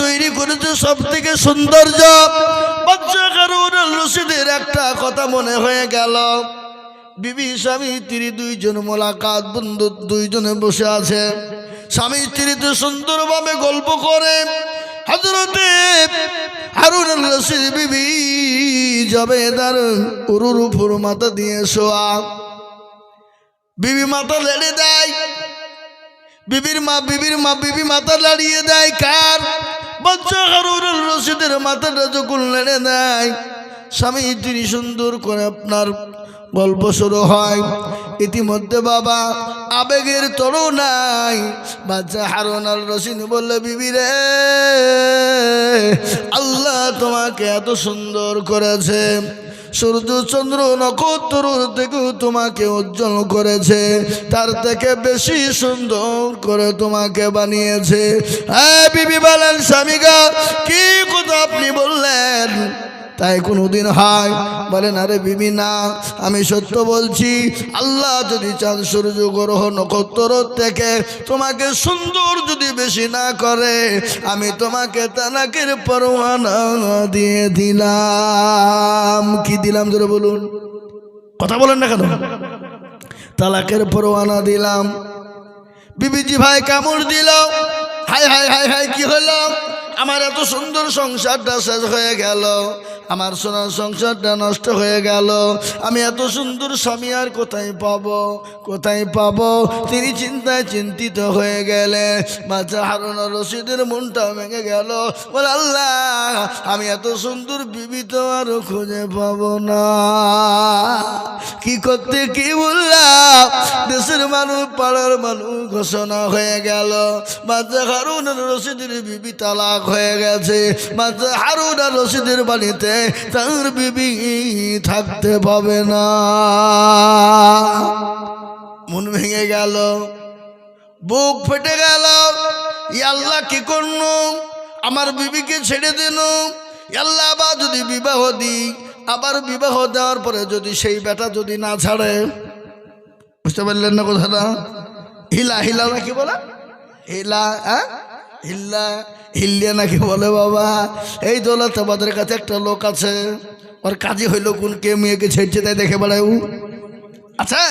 তৈরি করেছে সব থেকে সৌন্দর্য। বাচ্চা কারুর রশিদের একটা কথা মনে হয়ে গেল। বিবি, স্বামী, স্ত্রী দুইজন মোলাকাত, বন্ধু দুইজনে বসে আছে। স্বামী স্ত্রীতে সুন্দরভাবে গল্প করে। হজরতে হারুন রশিদ বিবি যাবে তার উরুর উপর মাথা দিয়ে শোয়া। বিবি মাথা লেড়ে দেয়। বিবির মা বিবির মা, বিবি মাথা লাড়িয়ে দেয়। কার? বাচ্চা হারুন রশিদের মাথাটা যখন লেড়ে দেয়, স্বামী তিনি সুন্দর করে আপনার গল্প শুরু হয়। ইতিমধ্যে বাবা আবেগের তর নাই। বাচ্চা হারুন আল রশিদ বললে, বিবি রে, আল্লাহ তোমাকে এত সুন্দর করেছে। সূর্য, চন্দ্র, নক্ষত্র থেকেও তোমাকে উজ্জ্বল করেছে। তার থেকে বেশি সুন্দর করে তোমাকে বানিয়েছে। হ্যাঁ বিবি বলেন স্বামীগা কি কথা আপনি বললেন? তাই কোনো কোনোদিন হয়। বলেন, আরে বিবি না, আমি সত্য বলছি, আল্লাহ যদি চাঁদ সূর্য, গ্রহ, নক্ষত্র থেকে তোমাকে সুন্দর যদি বেশি না করে, আমি তোমাকে তালাকের পরোয়ানা দিয়ে দিলাম। কি দিলাম ধরে বলুন? কথা বলেন না কেন? তালাকের পরোয়ানা দিলাম। বিবিজি ভাই কামড় দিল। হাই হাই হাই হাই, কি হলো? আমার এত সুন্দর সংসারটা শেষ হয়ে গেল। আমার সোনার সংসারটা নষ্ট হয়ে গেল। আমি এত সুন্দর স্বামী আর কোথায় পাব? কোথায় পাব? তিনি চিন্তায় চিন্তিত হয়ে গেলে বাচ্চা হারুন রশিদের মনটা ভেঙে গেল। বলে, আল্লাহ, আমি এত সুন্দর বিবি তো আর খুঁজে পাবো না। কি করতে কি বললাম? দেশের মানুষ, পাড়ার মানুষ ঘোষণা হয়ে গেল। বাচ্চা হারুন রশিদের বিবি তালাক হয়ে গেছে। বাচ্চা হারুন রশিদের বাড়িতে তার বিবি থাকতে পাবে না। মন ভেঙে গেল, বুক ফেটে গেল। আল্লাহ কি করল আমার বিবিকে ছেড়ে দিল আল্লাহ আবার যদি বিবাহ দিই, আবার বিবাহ দেওয়ার পরে যদি সেই বেটা যদি না ছাড়ে, বুঝতে পারলেন না কথাটা? হিলা হিলা নাকি বলে? হিলা হ্যাঁ? হিল্লা হিল্লিয়া নাকি বলে, বাবা, এই দৌলত আমাদের কাছে একটা লোক আছে। ওর কাজই হইল কোন কে মেয়েকে ছেড়ছে তাই দেখে বেড়ায় ও আছে?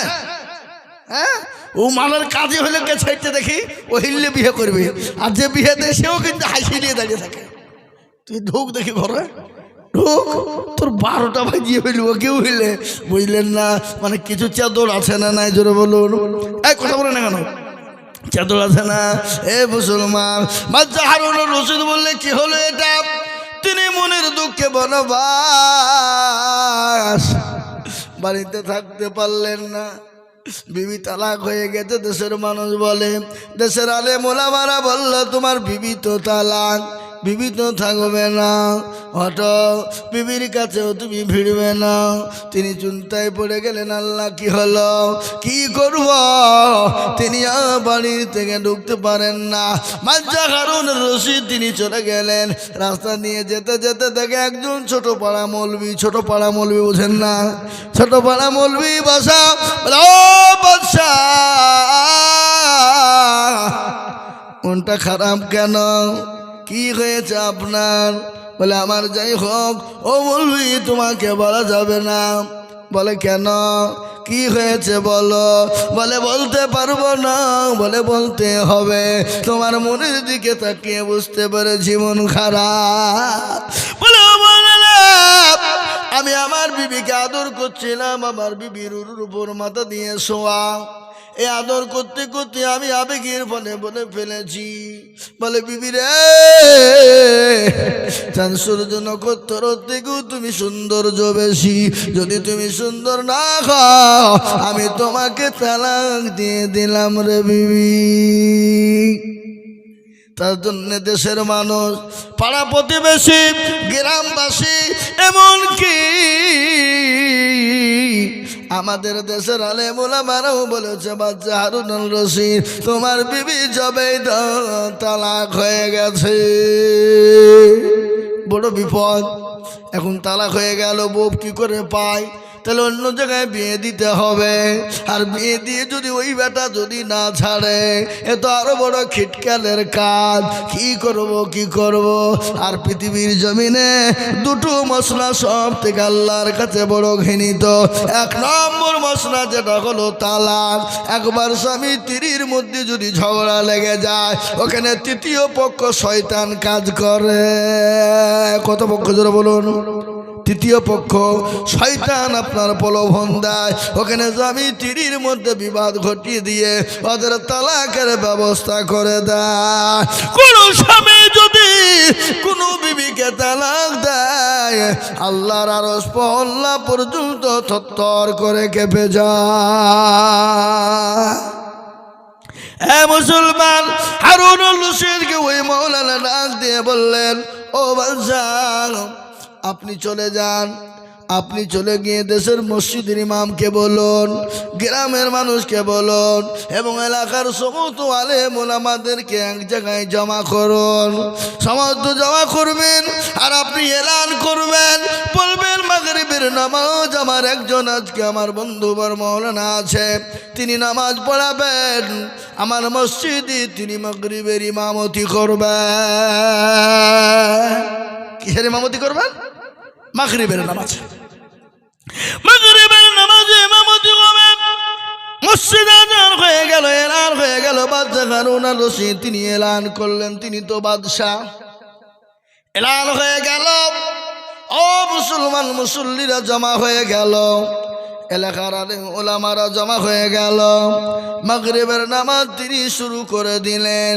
হ্যাঁ? ও মানের কাজে হইলে কে ছেড়তে দেখি, ও হিললে বিয়ে করবে। আর যে বিয়ে দেয়, সেও কিন্তু হাসি নিয়ে দাঁড়িয়ে থাকে। তুই ঢুক দেখি ঘরে। ঢুক, তোর বারোটা বাজিয়ে হইল ও কেউ হইলে বুঝলেন না মানে কিছু চাদর আছে না নাই, জোরে বলুন। এই, কথা বলে না কেন? চাদর আছে না? এ মুসলমান, বাচ্চা হারুন রশিদ বললে কি হলো এটা? তিনি মনের দুঃখে বনবাস। বাড়িতে থাকতে পারলেন না। বিবি তালাক হয়ে গেছে, দেশের মানুষ বলে। দেশের আলে মোলামারা বলল, তোমার বিবি তো তালাক। বিবি তো থাকবে না। হট বিবির কাছেও তুমি ভিড়বে না। তিনি চিন্তায় পড়ে গেলেন, আল্লাহ কি হলো? কি করব? তিনি আর বাড়ি থেকে ঢুকতে পারেন না। মাজ্জা কারণ রশি, তিনি চলে গেলেন। রাস্তা দিয়ে যেতে যেতে দেখে একজন ছোট পাড়া মলবি, ছোট পাড়া মলবি বুঝেন না। ছোট পাড়া মলবি বাসা বাদশা, মনটা খারাপ কেন? কি হয়েছে আপনার? বলে, আমার যাই হোক, ও বলবি, তোমাকে বলা যাবে না। বলে, কেন? কি হয়েছে বলো? বলে, বলতে পারব না। বলে, বলতে হবে। তোমার মনের দিকে তাকিয়ে বুঝতে পারে জীবন খারাপ। বলে আমি আমার বিবিকে আদর করছিলাম। আমার বিবির উপর মাথা দিয়ে শোয়া। এই আদর করতে করতে আমি আবেগের ফলে বলে ফেলেছি। বলে, বিবি রে সূর্য নক্ষত্র থেকেও তুমি সৌন্দর্য বেশি। যদি তুমি সুন্দর না খাও, আমি তোমাকে তালাক দিয়ে দিলাম রে বিবি। তার জন্য দেশের মানুষ, পাড়া প্রতিবেশী, গ্রামবাসী, এমনকি আমাদের দেশের আলে মোলামারাও বলেছে, বাচ্চা হারুনুল রশিদ, তোমার বিবি জবে তালাক হয়ে গেছে। বড় বিপদ। এখন তালাক হয়ে গেল বউ কি করে পায়? তাহলে অন্য জায়গায় বিয়ে দিতে হবে। আর বিয়ে দিয়ে যদি ওই বেটা যদি না ছাড়ে, এ তো আরও বড় খিটকালের কাজ। কি করব কি করব? আর পৃথিবীর জমিনে দুটো মশলা সব থেকে আল্লাহর কাছে বড় ঘৃণিত। এক নম্বর মশলা যেটা হলো তালাক। একবার স্বামী তিরির মধ্যে যদি ঝগড়া লেগে যায়, ওখানে তৃতীয় পক্ষ শয়তান কাজ করে। কত পক্ষ জোরে বলুন? তৃতীয় পক্ষ, শয়তান আপনার প্রলোভন দেয়। ওখানে স্বামী তিরির মধ্যে বিবাদ ঘটিয়ে দিয়ে ওদের তালাকের ব্যবস্থা করে দেয়। কোন স্বামী যদি কোনো বিবিকে তালাক দেয়, আল্লাহর আরস পল্লা পর্যন্ত থর করে কেঁপে যায়। এ মুসলমান হারুন রশিদকে ওই মৌলানা ডাক দিয়ে বললেন, ও বাদশাহ আপনি চলে যান। আপনি চলে গিয়ে দেশের মসজিদের ইমামকে বলুন, গ্রামের মানুষকে বলুন এবং এলাকার সমস্ত আলে মোলামাদেরকে এক জায়গায় জমা করুন। সমস্ত জমা করবেন, আর আপনি এলান করবেন। বলবেন, মাগরিবের নামাজ আমার একজন, আজকে আমার বন্ধু মৌলানা আছে, তিনি নামাজ পড়াবেন। আমার মসজিদে তিনি মাগরিবের ইমামতি করবেন। কিসের ইমামতি করবেন? মাগরিবের নামাজ। মাগরিবের নামাজে ইমামতি করবেন মসজিদ হয়ে গেল, এলান হয়ে গেল বাদশাহ হারুন আর রশিদ, তিনি এলান করলেন, তিনি তো বাদশাহ এলান হয়ে গেল, ও মুসলমান মুসল্লিরা জমা হয়ে গেল, এলাকার ওলামারা জমা হয়ে গেল। মাগরিবের নামাজ তিনি শুরু করে দিলেন।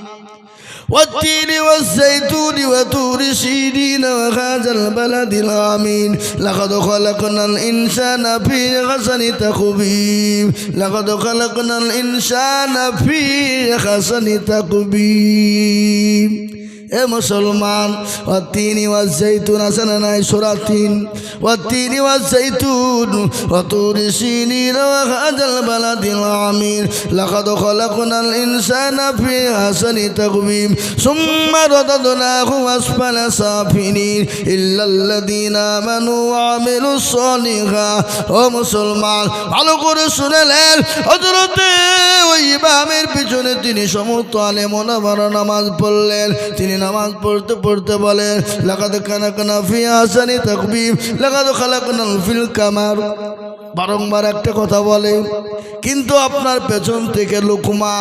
والتين والزيتون وتور سيدين وهذا البلد الآمين لقد خلقنا الإنسان في حسن تقويم لقد خلقنا الإنسان في حسن تقويم এ মুসলমান ও তিনি ওয়া জৈতুন আছে না নাই সোরা তিন? ও তিনি ওয়া জৈতুন ও তুরি সিনির হাজাল বালাদিল আমির লাকাদ খলাকুনাল ইনসানা ফি হাসানি তাকবীম, সুম্মা রাদাদনাহু আসফালা সাফিনিন, ইল্লাল্লাযিনা আমানু ওয়া আমিলুস সালিহাত ও মুসলমান, ভালো করে শুনেলেন, হযরতে ওই ইমামের পিছনে তিনি সমস্ত আলেম আলেমোনাবার নামাজ পড়লেন, তিনি নামাজ পড়তে পড়তে বলে লাগাতো কানা কানা ফি আসানি তকবিব লাগাতো খালা কানা ফিল কামার। বারংবার একটা কথা বলে, কিন্তু আপনার পেছন থেকে লুকমা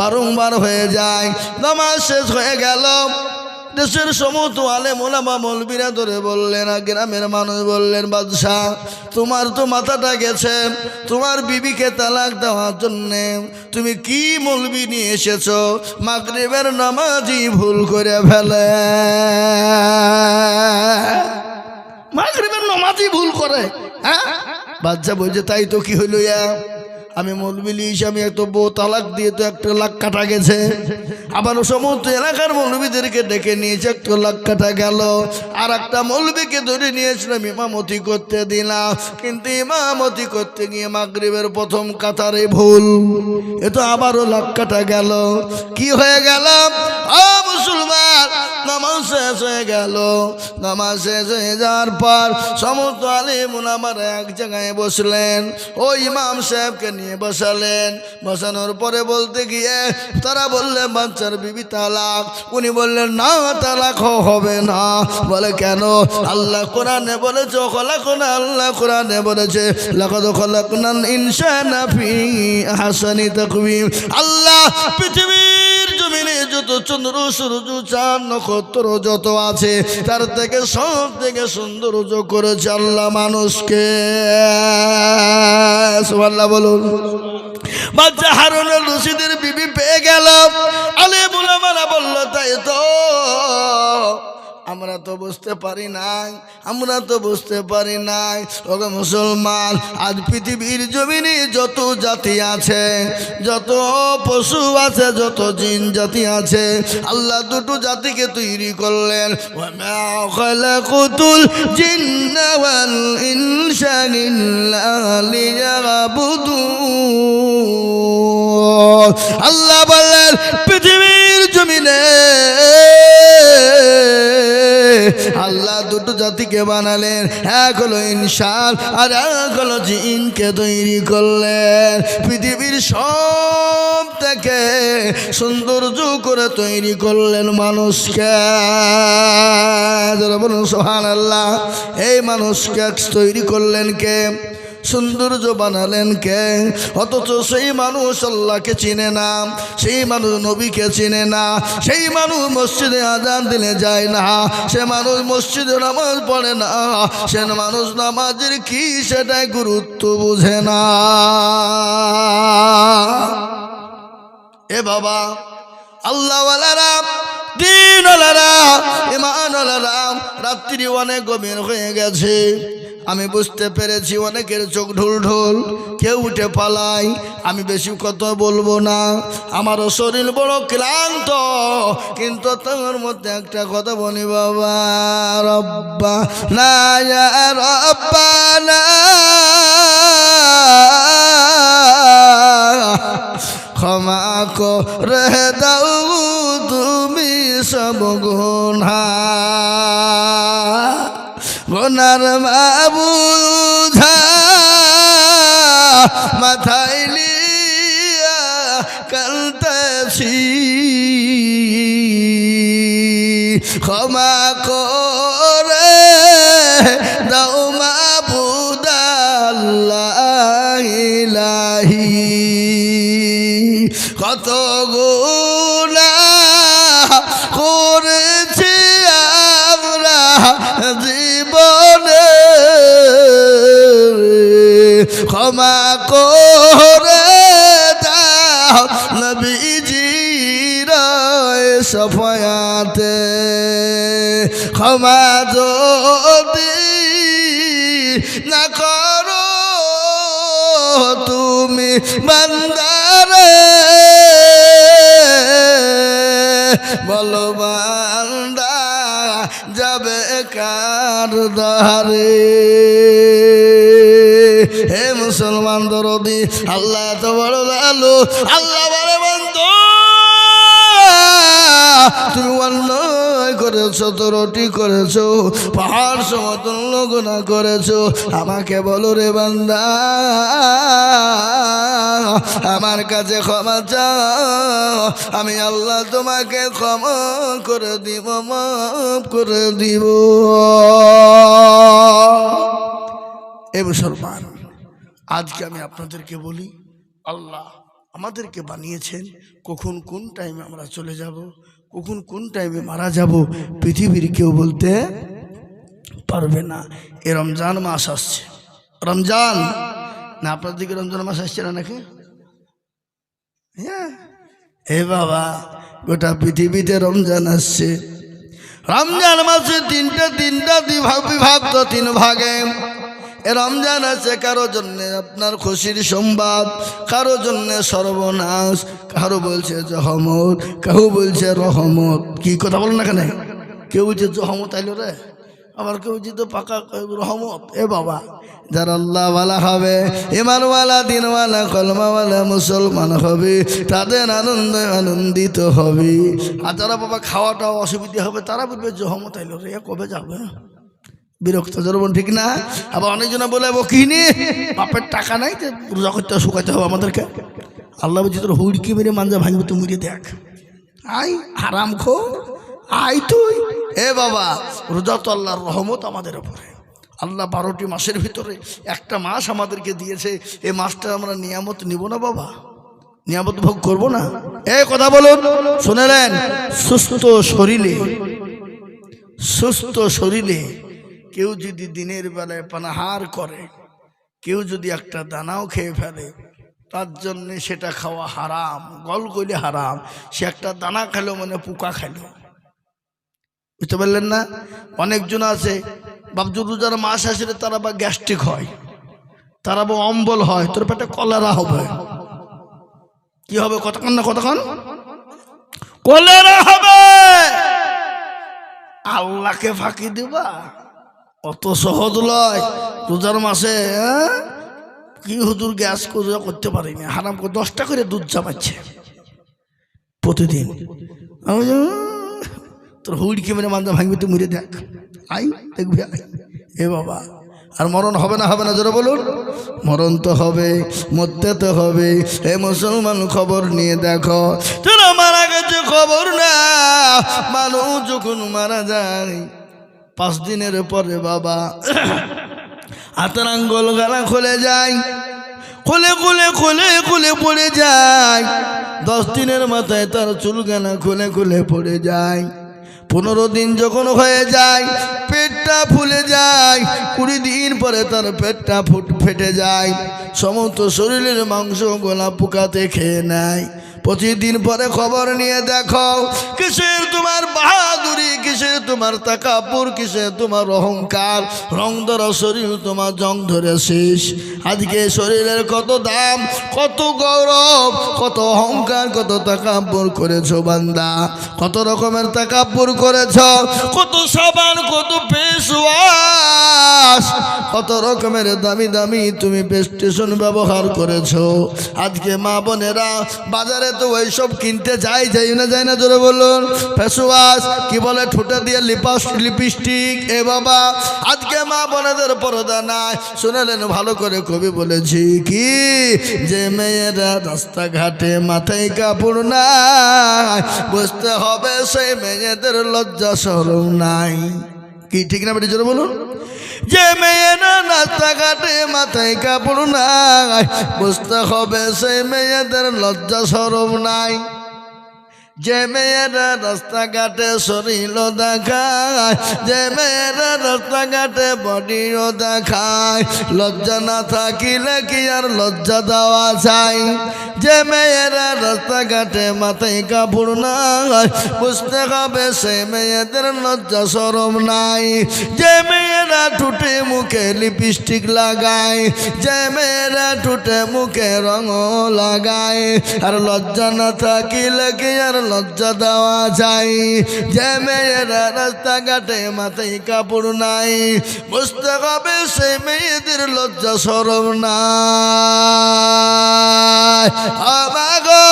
বারংবার হয়ে যায়, নামাজ শেষ হয়ে গেল। দেশের সমস্ত আলে মোলামা মলবিরা ধরে বললেন গ্রামের মানুষ বললেন, বাদশাহ, তোমার তো মাথাটা গেছে, তোমার বিবিকে তালাক দেওয়ার জন্যে তুমি কি মলবি নিয়ে এসেছ? মাগরিবের নামাজই ভুল করে ফেলে। মাগরিবের নামাজই ভুল করে হ্যাঁ? বাচ্চা বলছে, তাই তো কি হইল ইয়া? আমি মৌলবি আমি এত বউ, তালাক দিয়ে তো একটা লাখ কাটা গেছে। আবার সমস্ত এলাকার মৌলবীদেরকে ডেকে নিয়েছে, একটা লাখ কাটা গেল। আর একটা মৌলবীকে ধরে নিয়েছিলাম ইমামতি করতে দিলাম। কিন্তু ইমামতি করতে গিয়ে মাগরিবের প্রথম কাতারে ভুল। এ তো আবারও লাখ কাটা গেল। কি হয়ে গেলাম মুসলমান নামাজ শেষ হয়ে গেল। নামাজ শেষ হয়ে যাওয়ার পর সমস্ত আলিমুন আমার এক জায়গায় বসলেন। ওই ইমাম সাহেবকে নিয়ে বসালেন। বসানোর পরে বলতে গিয়ে তারা বললেন, বাচ্চার বিবি তালাক। উনি বললেন, না তালাক হবে না। বলে, কেন? আল্লাহ কোরআনে বলেছে, খলাকুনা আল্লাহ কোরআনে বলেছে হাসানি তাকওয়িম। আল্লাহ পৃথিবীর জমিনে যত চন্দ্র, সূর্য, চাঁদ, নক্ষত্র যত আছে, তার থেকে সব থেকে সৌন্দর্য করে আল্লাহ মানুষকে। সুবহানাল্লাহ বলুন। বাচ্চা হারুনের রশিদের বিবি পেয়ে গেল। আলে বুলামারা বলল, তাই তো। আমরা তো বুঝতে পারি নাই, আমরা তো বুঝতে পারি নাই। ওকে মুসলমান, আজ পৃথিবীর জমিনে যত জাতি আছে, যত পশু আছে, যত জিন জাতি আছে, আল্লাহ দুটো জাতিকে তৈরি করলেন। লিয়াবুদুন আল্লাহ পৃথিবীর জমিনে। আল্লাহ দুটো জাতিকে বানালেন, এক হলো ইনসান আর এক হলো জিনকে তৈরি করলেন। পৃথিবীর সব থেকে সৌন্দর্য করে তৈরি করলেন মানুষকে। বলুন সোহান আল্লাহ এই মানুষকে তৈরি করলেন কে? সৌন্দর্য বানালেন কে? অথচ সেই মানুষ আল্লাহকে চিনে না, সেই মানুষ নবীকে চিনে না, সেই মানুষ মসজিদে আজান দিলে যায় না, সে মানুষ মসজিদে নামাজ পড়ে না, সে মানুষ নামাজের কি সেটাই গুরুত্ব বুঝে না। এ বাবা, আল্লাহওয়ালারা ইমানওয়ালারা রাত্রি অনেক গভীর হয়ে গেছে। আমি বুঝতে পেরেছি অনেকের চোখ ঢোল ঢোল কেউ উঠে পালাই আমি বেশি কথা বলব না। আমারও শরীর বড় ক্লান্ত, কিন্তু তোমার মধ্যে একটা কথা বলি, বাবা, রব্বা না রব্বা না ক্ষমা করে দাও গুণা গোনার মাবুঝা মাথায় লিয়া কালতাছি। ক্ষমা করে দাও মাবুদাল্লাহ কত গুণা করেছি আমরা জীবনে। ক্ষমা করে দাও নবীজির সফয়াতে। ক্ষমা যদি না করো তুমি বান্দারে বলো যাবে কার দারে হে মুসলমান দরদি, আল্লাহ তো বড় লালু আল্লাহ বড় বন্ধু। তুমি অন্যায় করেছ তো তোরটি করেছ, পাহাড় সমতুল্য গুণা করেছ। আমাকে বলো রে বান্দা, আমার কাছে ক্ষমা চাও। আমি আল্লাহ তোমাকে ক্ষমা করে দিব, মাফ করে দিব। এ মুসলমান, আজকে আমি আপনাদেরকে বলি, আল্লাহ আমাদেরকে বানিয়েছেন কখন কোন টাইমে আমরা চলে যাব। কখন কোন টাইমে মারা যাব, পৃথিবীর কেউ বলতে পারবে না। এ রমজান মাস আসছে। রমজান! না আপনার দিকে রমজান মাস আসছে না নাকি? হ্যাঁ। এ বাবা, গোটা পৃথিবীতে রমজান আসছে। রমজান মাসে তিনটা তিনটা বিভাগ বিভাগ তো তিন ভাগে। রমজান আছে কারও জন্য আপনার খুশির সংবাদ, কারও জন্য সর্বনাশ, কারও বলছে জহমত কেউ বলছে রহমত। কি কথা বলেন না কেন? কেউ বলছে জহমত আইলো রে, আবার কেউ তো পাকা, রহমত। এ বাবা, যারা আল্লাহওয়ালা হবে ইমানওয়ালা দিনওয়ালা কলমাওয়ালা মুসলমান হবে, তাদের আনন্দে আনন্দিত হবে। আর যারা বাবা খাওয়াটা অসুবিধা হবে, তারা বলবে জহমত আইলো রে কবে যাবে? বিরক্ত জরবন ঠিক না? আবার অনেকজনে বলে কিনি? বাপের টাকা নাই যে রোজা করতে শুকাইতে হবে আমাদেরকে। আল্লাহ বলছি, তোর হুড়কি মেরে মাঞ্জা ভাঙবে, তুই মুড়িয়ে দেখ। আই, হারাম খো আই তুই। এ বাবা, রোজা তো আল্লাহর রহমত আমাদের উপরে। আল্লাহ বারোটি মাসের ভিতরে একটা মাস আমাদেরকে দিয়েছে। এই মাসটা আমরা নিয়ামত নিব না বাবা? নিয়ামত ভোগ করব না? এ, কথা বলুন শুনেলেন সুস্থ শরীরে সুস্থ শরীরে কেউ যদি দিনের বেলায় পানাহার করে, কেউ যদি একটা দানাও খেয়ে ফেলে, তার জন্য সেটা খাওয়া হারাম, গল গলে হারাম। সে একটা দানা খেলো মানে পোকা খেলো। বুঝতে পারলেন না? অনেকজন আছে বাবজু রোজার মাস আসলে তারা বা গ্যাস্ট্রিক হয়, তারা বা অম্বল হয়, তোর পেটে কলেরা হবে। কি হবে? কতক্ষণ না কতক্ষণ? কলেরা হবে! আল্লাহকে ফাঁকি দিবা? অত সহজ লয় রোজার মাসে? কি হুজুর গ্যাস করে করতে পারিনি হারাম করে দশটা করে দুধ চাপাচ্ছে প্রতিদিন। আমি বলি, "উম, তোর হুইড়কে মেরে মাঝে ভাঙবি তুই মরে দেখ। আই দেখবি আই। এ বাবা আর মরণ হবে না হবে না জোরে বলুন। মরণ তো হবে মরতে তো হবে। এ মুসলমান খবর নিয়ে দেখো তোরা মারা গেছে খবর না। মানুষ যখন মারা যায় পাঁচ দিনের পরে বাবা হাতের আঙ্গল গালা খুলে যায়, খুলে খুলে খুলে খুলে পড়ে যায়। দশ দিনের মাথায় তার চুল গানা খুলে খুলে পড়ে যায়। পনেরো দিন যখন হয়ে যায়, পেটটা ফুলে যায়, কুড়ি দিন পরে তার পেটটা ফুট, ফেটে যায়। সমস্ত শরীরের মাংস গোলা পোকাতে খেয়ে নেয়। পঁচিশ দিন পরে খবর নিয়ে দেখো, কিসের তোমার বাহাদুরি, কিসের তোমার তাকাপুর, কিসের তোমার অহংকার, রং ধরা শরীর তোমার জং ধরে শেষ। আজকে শরীরের কত দাম, কত গৌরব, কত অহংকার, কত তাকাপুর করেছ বান্দা। কত রকমের তাকাপুর করেছ, কত সাবান, কত ফেসওয়াশ কত রকমের দামি দামি তুমি স্টেশন ব্যবহার করেছ। আজকে মা বোনেরা বাজারে তো ওইসব কিনতে যাই যাই না যায় না, জোরে বলুন। ফেসওয়াশ, কি বলে, ঠোঁটে দিয়ে লিপাস, লিপস্টিক, এ বাবা। আজকে মা বোনেদের পরদা নাই। শুনেলেন, ভালো করে কবি বলেছি কি, যে মেয়েরা রাস্তাঘাটে মাথায় কাপড় নাই, বুঝতে হবে সেই মেয়েদের লজ্জা সরম নাই। কি, ঠিক না বেটি, জোরে বলুন? যে মেয়েরা রাস্তাঘাটে মাথায় কাপড় নাই, বুঝতে হবে সেই মেয়েদের লজ্জা সরব নাই। যে মেয়েরা রাস্তাঘাটে শরীর দেখায়, যে মেয়েরা রাস্তাঘাটে বডিও দেখায়, লজ্জা না থাকিলে কি আর লজ্জা দেওয়া যায়? যে মেয়েরা রাস্তাঘাটে মাথায় কাপড় নাই, বুঝতে হবে সে মেয়েদের লজ্জা সরম নাই। যে মেয়েরা ঠুটে মুখে লিপস্টিক লাগায়, যে মেয়েরা ঠুটে মুখে রঙ লাগায়, আর লজ্জা না থাকিলে কি আর লজ্জা দেওয়া যায়। যে মেয়েরা রাস্তাঘাটে মাথায় কাপড় নাই। বুঝতে হবে সে মেয়েদের লজ্জা নাই। আমাগো,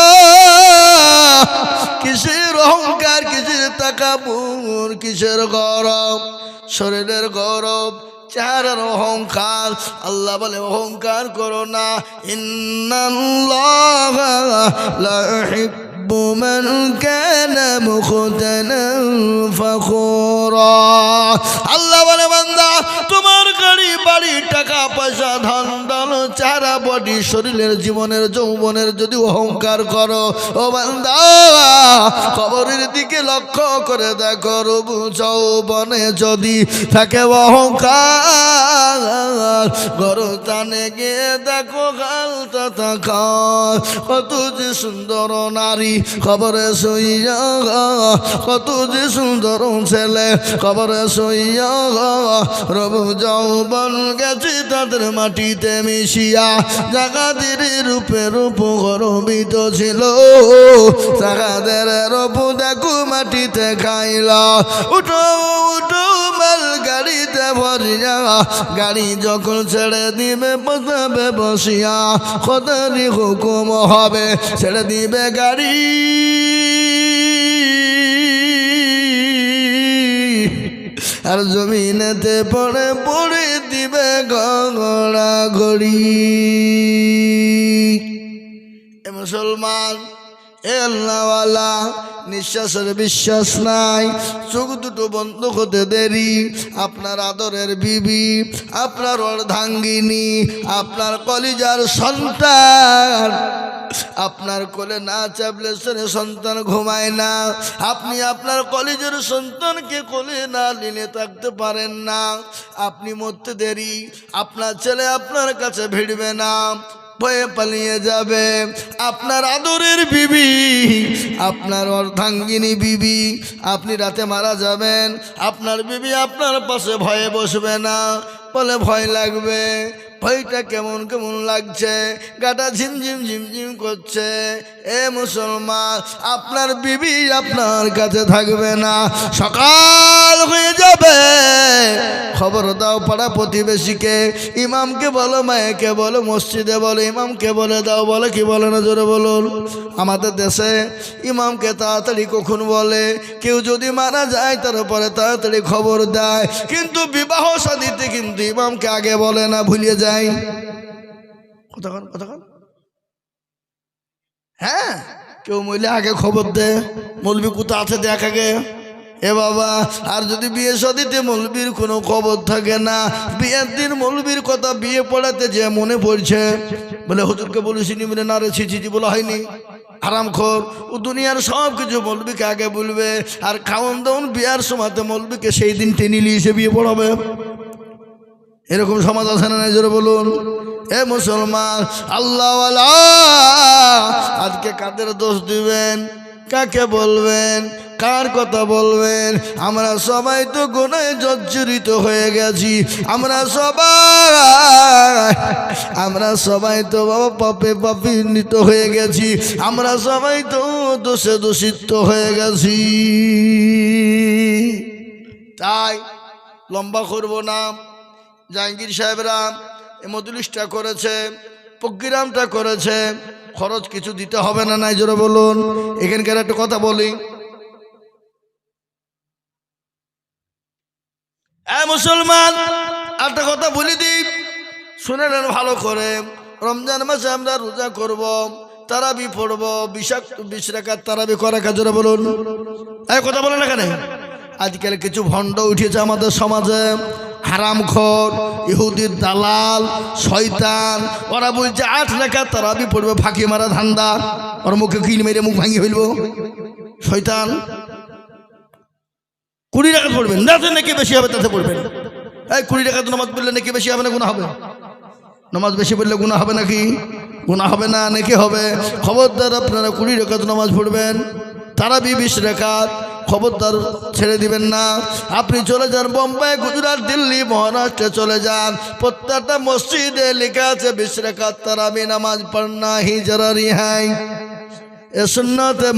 কিসের অহংকার, কিসের তাকাবুর, কিসের গরম? শরীরের গরম চেহারার অহংকার। আল্লাহ বলে, অহংকার করো না। ইন্নাল্লাহ লা ইউহিব্বু মান কানা মুখতালান ফাখুরা আল্লাহ বলে বান্দা তোমার গাড়ি বাড়ি, টাকা, পয়সা, ধন দল চারা বডি, শরীরের, জীবনের, যৌবনের যদি অহংকার করো, ও বান্দা, কবরের দিকে লক্ষ্য করে দেখো রবু যৌবনে যদি থাকে অহংকার, গরতানে গিয়ে দেখো গালটা থাকা, কত যে সুন্দর নারী খবরে সইয়া কত যে সুন্দর ছেলে খবরে সইয়া রবু যৌবন গেছে তাদের মাটিতে মিশিয়া। জাগাদের রূপে রূপ গরবিত ছিল। জাগাদের রূপ দেখো মাটিতে খাইলা। উঠো উঠো মাল গাড়িতে ভরিয়া। গাড়ি যখন ছেড়ে দিবে, বসাবে, বসিয়া। কদারি হুকুম হবে, ছেড়ে দিবে গাড়ি। আর জমিনেতে পড়ে পড়ে দিবে গড়া গড়ি এ মুসলমান এ আল্লাহওয়ালা নিঃশ্বাসের বিশ্বাস নাই। চোখ দুটো বন্ধ হতে দেরি। আপনার আদরের বিবি, আপনার অর্ধাঙ্গিনী, আপনার কলিজার সন্তান। আপনার কোলে না চাপলে সে সন্তান ঘুমায় না। আপনি আপনার কলেজের সন্তানকে কোলে না নিলে থাকতে পারেন না। আপনি মরতে দেরি। আপনার ছেলে আপনার কাছে ভিড়বে না। ভয়ে পালিয়ে যাবে। আপনার আদরের বিবি, আপনার অর্ধাঙ্গিনী বিবি, আপনি রাতে মারা যাবেন। আপনার বিবি আপনার পাশে ভয়ে বসবে না। বলে ভয় লাগবে। ভয়টা কেমন কেমন লাগছে? গাটা ঝিমঝিম ঝিমঝিম করছে। এ মুসলমান, আপনার বিবি আপনার কাছে থাকবে না। সকাল হয়ে যাবে। খবর দাও পাড়া প্রতিবেশীকে। ইমামকে বলো, মায়েকে বলো, মসজিদে বলো, ইমামকে বলে দাও, বলে কি বলে না, জোরে বলুন। আমাদের দেশে ইমামকে তাড়াতাড়ি কখন বলে? কেউ যদি মারা যায়, তারপরে তাড়াতাড়ি খবর দেয়। কিন্তু বিবাহ সাদিতে কিন্তু ইমামকে আগে বলে না ভুলিয়ে যায়। কতক্ষণ কতক্ষণ? হ্যাঁ? কেউ মহিলা আগে খবর দে মলবি কোথা আছে দেখ আগে। এ বাবা, আর যদি বিয়ে সদিতে মলবির কোনো খবর থাকে না, বিয়ের দিন মলবির কথা বিয়ে পড়াতে যে মনে পড়ছে, বলে হুজুরকে বলেছিনি বলে না রে ছিচি বলা হয়নি। আরাম খোর, ও দুনিয়ার সব কিছু মলবিকে আগে বলবে, আর খাওয়ান দাওন বিয়ার সময়তে মলবিকে সেই দিন টেনে নিয়ে এসে বিয়ে পড়াবে। এরকম সমাজ আছে না জোরে বলুন। এ মুসলমান আল্লাহ আজকে কাদের দোষ দিবেন? কাকে বলবেন? কার কথা বলবেন? আমরা সবাই তো গুণায় জর্জরিত হয়ে গেছি। আমরা সবাই আমরা সবাই তো বাবা পাপে পাপিন্বিত হয়ে গেছি। আমরা সবাই তো দোষে দোষিত হয়ে গেছি। তাই লম্বা করব না। জাহাঙ্গীর সাহেবরা মজলিসটা করেছে, প্রোগ্রামটা করেছে। খরচ কিছু দিতে হবে না, নাই জোরে বলুন। এখানকার একটা কথা বলি। মুসলমান একটা কথা বলি দিই। শুনে নেন ভালো করে। রমজান মাসে আমরা রোজা করব, তারাবি পড়ব, বিষাক্ত বিশ রেখার তারাবি করা কাজরে বলুন। এই কথা বলেন এখানে। আজকাল কিছু ভণ্ড উঠেছে আমাদের সমাজে। হারামখোর ইহুদির দালাল, শয়তান। ওরা বলছে, আট রেখা তারাবি পড়বে, ফাঁকি মারা ধান্দা। ওর মুখে কিল মেরে মুখ ভাঙি হইল শয়তান, কুড়ি টাকা পড়বেন। যাতে নাকি বেশি হবে, তাতে পড়বেন। এই কুড়ি টাকা তো নামাজ পড়লে নাকি বেশি হবে না গুণা হবে? নামাজ বেশি পড়লে গুণা হবে নাকি? গুণা হবে না, নাকি হবে? খবরদার, আপনারা কুড়ি রেখাত নামাজ পড়বেন। তারা বিশ রেখাত খবরদার ছেড়ে দিবেন না। আপনি চলে যান বোম্বাই, গুজরাট, দিল্লি, মহারাষ্ট্রে চলে যান। প্রত্যেকটা মসজিদে লেখা আছে বিশ্রেখাত তারা নামাজ পড়না হি জরা রিহাই এ সুন্নতে